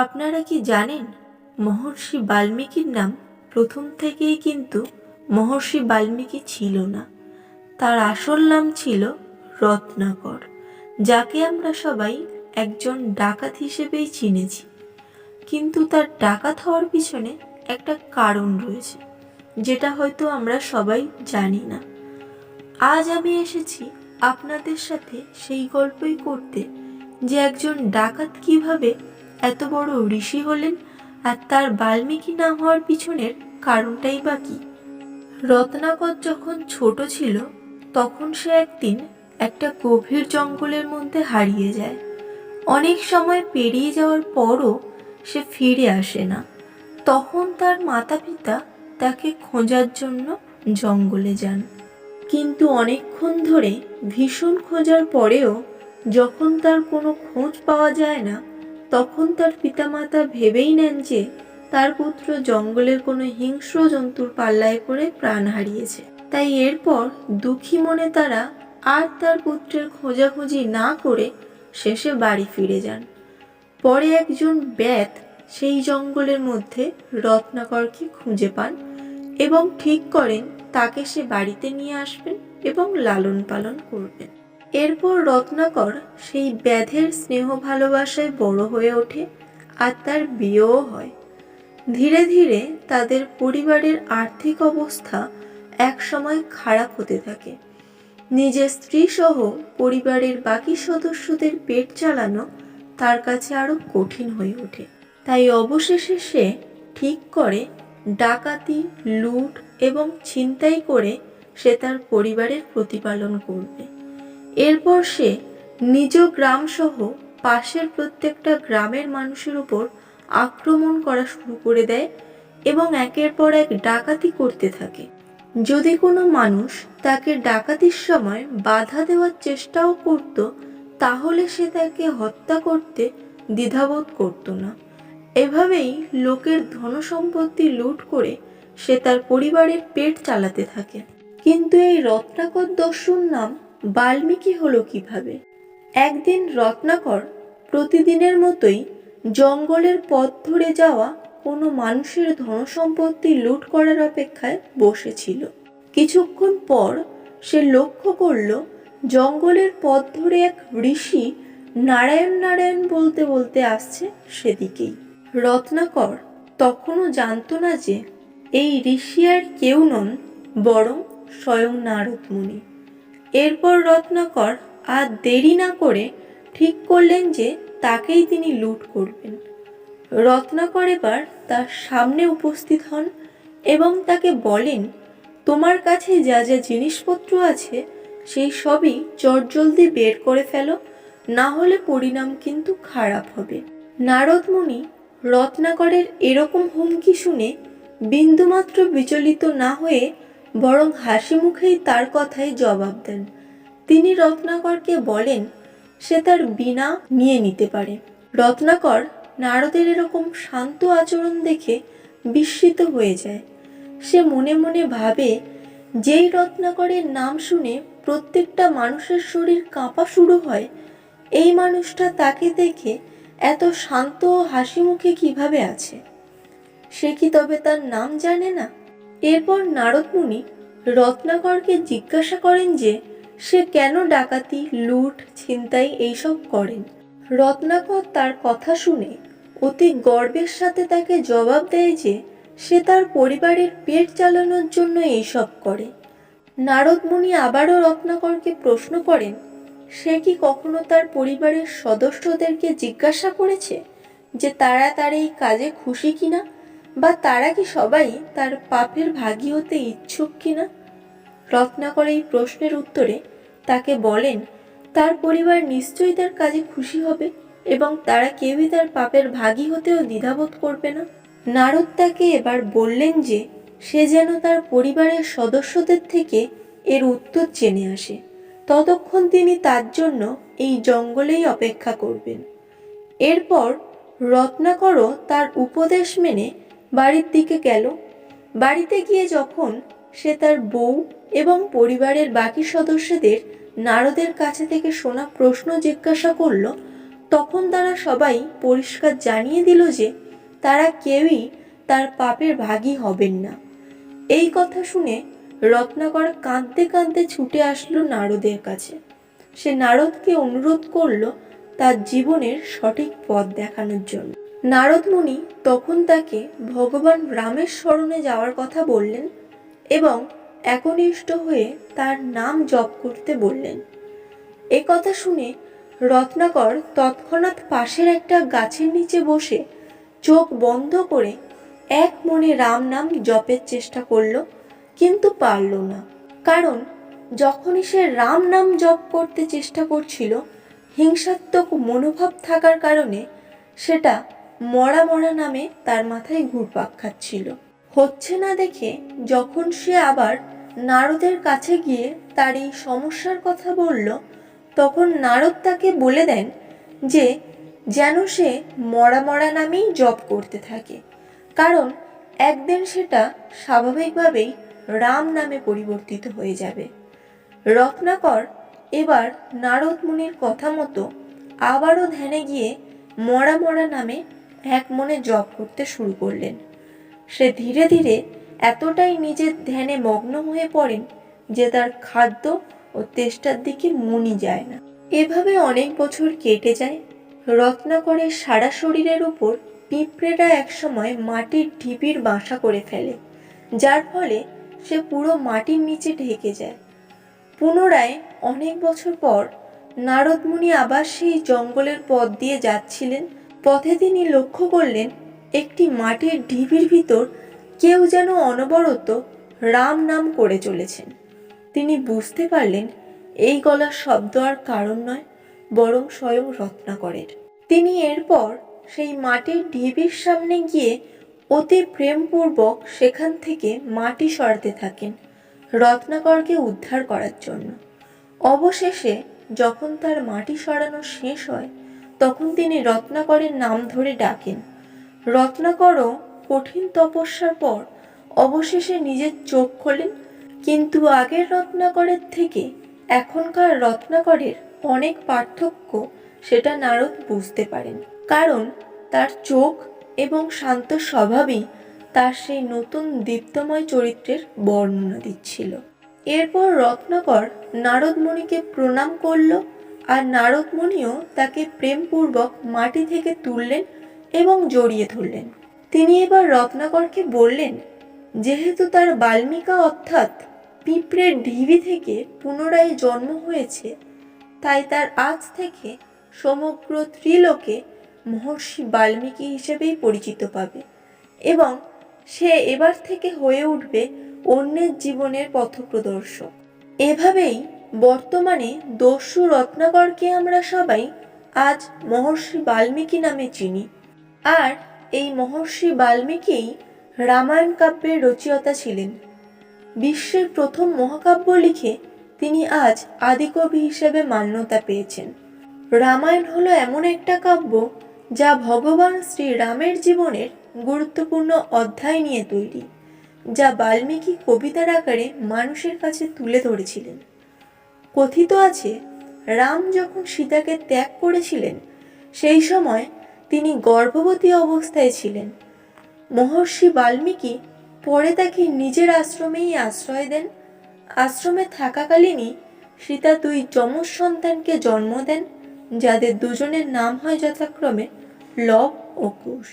আপনারা কি জানেন, মহর্ষি বাল্মীকির নাম প্রথম থেকেই কিন্তু মহর্ষি বাল্মীকি ছিল না। তার আসল নাম ছিল রত্নাকর, যাকে আমরা সবাই একজন ডাকাত হিসেবেই চিনেছি। কিন্তু তার ডাকাত হওয়ার পিছনে একটা কারণ রয়েছে, যেটা হয়তো আমরা সবাই জানি না। আজ আমি এসেছি আপনাদের সাথে সেই গল্পই করতে যে একজন ডাকাত কীভাবে এত বড় ঋষি হলেন আর তার বাল্মীকি নাম হওয়ার পিছনের কারণটাই বা কি? রত্নাকর যখন ছোট ছিল, তখন সে একদিন একটা গভীর জঙ্গলের মধ্যে হারিয়ে যায়। অনেক সময় পেরিয়ে যাওয়ার পরও সে ফিরে আসে না। তখন তার মাতা পিতা তাকে খোঁজার জন্য জঙ্গলে যান। কিন্তু অনেকক্ষণ ধরে ভীষণ খোঁজার পরেও যখন তার কোনো খোঁজ পাওয়া যায় না তখন তার পিতামাতা ভেবেই নেন যে তার পুত্র জঙ্গলের কোনো হিংস্র জন্তুর পাল্লায় পড়ে প্রাণ হারিয়েছে। তাই এরপর দুঃখী মনে তারা আর তার পুত্রের খোঁজাখুঁজি না করে শেষে বাড়ি ফিরে যান। পরে একজন ব্যাত সেই জঙ্গলের মধ্যে রত্নাকরকে খুঁজে পান এবং ঠিক করেন তাকে সে বাড়িতে নিয়ে আসবেন এবং লালন পালন করবেন। এরপর রত্নাকর সেই ব্যাধের স্নেহ ভালোবাসায় বড় হয়ে ওঠে আর তার বিয়েও হয়। ধীরে ধীরে তাদের পরিবারের আর্থিক অবস্থা একসময় খারাপ হতে থাকে। নিজের স্ত্রী সহ পরিবারের বাকি সদস্যদের পেট চালানো তার কাছে আরও কঠিন হয়ে ওঠে। তাই অবশেষে সে ঠিক করে ডাকাতি, লুট এবং ছিনতাই করে সে তার পরিবারের প্রতিপালন করবে। এরপর সে নিজ গ্রাম সহ পাশের প্রত্যেকটা গ্রামের মানুষের উপর আক্রমণ করা শুরু করে দেয় এবং একের পর এক ডাকাতি করতে থাকে। যদি কোনো মানুষ তাকে ডাকাতির সময় বাধা দেওয়ার চেষ্টাও করত, তাহলে সে তাকে হত্যা করতে দ্বিধাবোধ করত না। এভাবেই লোকের ধনসম্পত্তি লুট করে সে তার পরিবারের পেট চালাতে থাকে। কিন্তু এই রত্নাকর দস্যুর নাম বাল্মীকি হলো কীভাবে? একদিন রত্নাকর প্রতিদিনের মতোই জঙ্গলের পথ ধরে যাওয়া কোনো মানুষের ধনসম্পত্তি লুট করার অপেক্ষায় বসেছিল। কিছুক্ষণ পর সে লক্ষ্য করল, জঙ্গলের পথ ধরে এক ঋষি নারায়ণ নারায়ণ বলতে বলতে আসছে সেদিকেই। রত্নাকর তখনও জানতো না যে, এই ঋষি আর কেউ নন, বরং স্বয়ং নারদ মুনি এরপর রত্নাকর আর দেরি না করে ঠিক করলেন যে তাকেই তিনি লুট করবেন। রত্নাকর এবার তার সামনে উপস্থিত হন এবং তাকে বলেন, তোমার কাছে যা যা জিনিসপত্র আছে, সেই সবই চটজলদি বের করে ফেলো, না হলে পরিণাম কিন্তু খারাপ হবে। নারদ মুনি রত্নাকরের এরকম হুমকি শুনে বিন্দুমাত্র বিচলিত না হয়ে বরং হাসি মুখেই তার কথায় জবাব দেন। তিনি রত্নাকরকে বলেন, সে তার বিনা নিয়ে নিতে পারে। রত্নাকর নারদের এরকম শান্ত আচরণ দেখে বিস্মিত হয়ে যায়। সে মনে মনে ভাবে, যেই রত্নাকরের নাম শুনে প্রত্যেকটা মানুষের শরীর কাঁপা শুরু হয়, এই মানুষটা তাকে দেখে এত শান্ত ও হাসি মুখে কীভাবে আছে? সে কি তবে তার নাম জানে না? এরপর নারদ মুনি রত্নাকরকে জিজ্ঞাসা করেন যে, সে কেন ডাকাতি, লুট, ছিনতাই এইসব করেন? রত্নাকর তার কথা শুনে অতি গর্বের সাথে তাকে জবাব দেয় যে, সে তার পরিবারের পেট চালানোর জন্য এইসব করে। নারদ মুনি আবারও রত্নাকরকে প্রশ্ন করেন, সে কি কখনো তার পরিবারের সদস্যদেরকে জিজ্ঞাসা করেছে যে তারা তার এই কাজে খুশি কিনা? বা তারা কি সবাই তার পাপের ভাগী হতে ইচ্ছুক কিনা? রত্নাকর এই প্রশ্নের উত্তরে তাকে বলেন, তার পরিবার নিশ্চয়ই তার কাজে খুশি হবে এবং তারা কেউই তার পাপের ভাগী হতেও দ্বিধাবোধ করবে না। নারদ তাকে এবার বললেন যে, সে যেন তার পরিবারের সদস্যদের থেকে এর উত্তর জেনে আসে। ততক্ষণ তিনি তার জন্য এই জঙ্গলেই অপেক্ষা করবেন। এরপর রত্নাকরও তার উপদেশ মেনে বাড়ির দিকে গেল। বাড়িতে গিয়ে যখন সে তার বউ এবং পরিবারের বাকি সদস্যদের নারদের কাছে থেকে শোনা প্রশ্ন জিজ্ঞাসা করল, তখন তারা সবাই পরিষ্কার জানিয়ে দিল যে তারা কেউই তার পাপের ভাগী হবেন না। এই কথা শুনে রত্নাকর কাঁদতে কাঁদতে ছুটে আসলো নারদের কাছে। সে নারদকে অনুরোধ করল তার জীবনের সঠিক পথ দেখানোর জন্য। নারদ মুনি তখন তাকে ভগবান রামের স্মরণে যাওয়ার কথা বললেন এবং একনিষ্ঠ হয়ে তার নাম জপ করতে বললেন। এ কথা শুনে রত্নাকর তৎক্ষণাৎ পাশের একটা গাছের নিচে বসে চোখ বন্ধ করে এক মনে রাম নাম জপের চেষ্টা করল, কিন্তু পারল না। কারণ যখনই সে রাম নাম জপ করতে চেষ্টা করছিল, হিংসাত্মক মনোভাব থাকার কারণে সেটা মরা মরা নামে তার মাথায় ঘুরপাক খাচ্ছিল। হচ্ছে না দেখে যখন সে আবার নারদের কাছে গিয়ে তার এই সমস্যার কথা বলল, তখন নারদ তাকে বলে দেন যে, যেন সে মরা মরা নামেই জপ করতে থাকে। কারণ একদিন সেটা স্বাভাবিকভাবেই রাম নামে পরিবর্তিত হয়ে যাবে। রত্নাকর এবার নারদ মুনির কথা মতো আবারও ধ্যানে গিয়ে মরা মরা নামে এক মনে জপ করতে শুরু করলেন। সে ধীরে ধীরে এতটাই নিজের ধ্যানে মগ্ন হয়ে পড়েন যে তার খাদ্য ও তেষ্টার দিকে মনই যায় না। এভাবে অনেক বছর কেটে যায়, রত্নাকরের সারা শরীরের উপর পিঁপড়েরা একসময় মাটির ঢিপির বাসা করে ফেলে, যার ফলে সে পুরো মাটির নিচে ঢেকে যায়। পুনরায় অনেক বছর পর নারদমুনি আবার সেই জঙ্গলের পথ দিয়ে যাচ্ছিলেন পথে তিনি লক্ষ্য করলেন একটি মাটির ঢিবির ভিতর কেউ যেন অনবরত রাম নাম করে চলেছেন। তিনি বুঝতে পারলেন এই গলার শব্দ আর কারণ নয়, বরং স্বয়ং রত্নাকরের। তিনি এরপর সেই মাটির ঢিবির সামনে গিয়ে অতি প্রেমপূর্বক সেখান থেকে মাটি সরাতে থাকেন রত্নাকরকে উদ্ধার করার জন্য। অবশেষে যখন তার মাটি সরানো শেষ হয় তখন তিনি রত্নাকরের নাম ধরে ডাকেন। রত্নাকরও কঠিন তপস্যার পর অবশেষে নিজের চোখ খোলেন, কিন্তু আগের রত্নাকরের থেকে এখনকার রত্নাকরের অনেক পার্থক্য সেটা নারদ বুঝতে পারেন। কারণ তার চোখ এবং শান্ত স্বভাবই তার সেই নতুন দীপ্তময় চরিত্রের বর্ণনা দিচ্ছিল। এরপর রত্নাকর নারদমণিকে প্রণাম করল আর নারদমণিও তাকে প্রেমপূর্বক মাটি থেকে তুললেন এবং জড়িয়ে ধরলেন। তিনি এবার রত্নাকরকে বললেন, যেহেতু তার বাল্মিকা অর্থাৎ পিঁপড়ের ঢিবি থেকে পুনরায় জন্ম হয়েছে, তাই তার আজ থেকে সমগ্র ত্রিলোকে মহর্ষি বাল্মীকি হিসেবেই পরিচিত পাবে এবং সে এবার থেকে হয়ে উঠবে অন্যের জীবনের পথপ্রদর্শক। এভাবেই বর্তমানে দস্যু রত্নাকরকে আমরা সবাই আজ মহর্ষি বাল্মীকি নামে চিনি। আর এই মহর্ষি বাল্মীকিই রামায়ণ কাব্যের রচয়িতা ছিলেন। বিশ্বের প্রথম মহাকাব্য লিখে তিনি আজ আদিকবি হিসেবে মান্যতা পেয়েছেন। রামায়ণ হলো এমন একটা কাব্য যা ভগবান শ্রী রামের জীবনের গুরুত্বপূর্ণ অধ্যায় নিয়ে তৈরি, যা বাল্মীকি কবিতার আকারে মানুষের কাছে তুলে ধরেছিলেন। কথিত আছে, রাম যখন সীতাকে ত্যাগ করেছিলেন, সেই সময় তিনি গর্ভবতী অবস্থায় ছিলেন। মহর্ষি বাল্মীকি পরে তাকে নিজের আশ্রমেই আশ্রয় দেন। আশ্রমে থাকাকালীনই সীতা দুই যমজ সন্তানকে জন্ম দেন, যাদের দুজনের নাম হয় যথাক্রমে লব ও কুশ।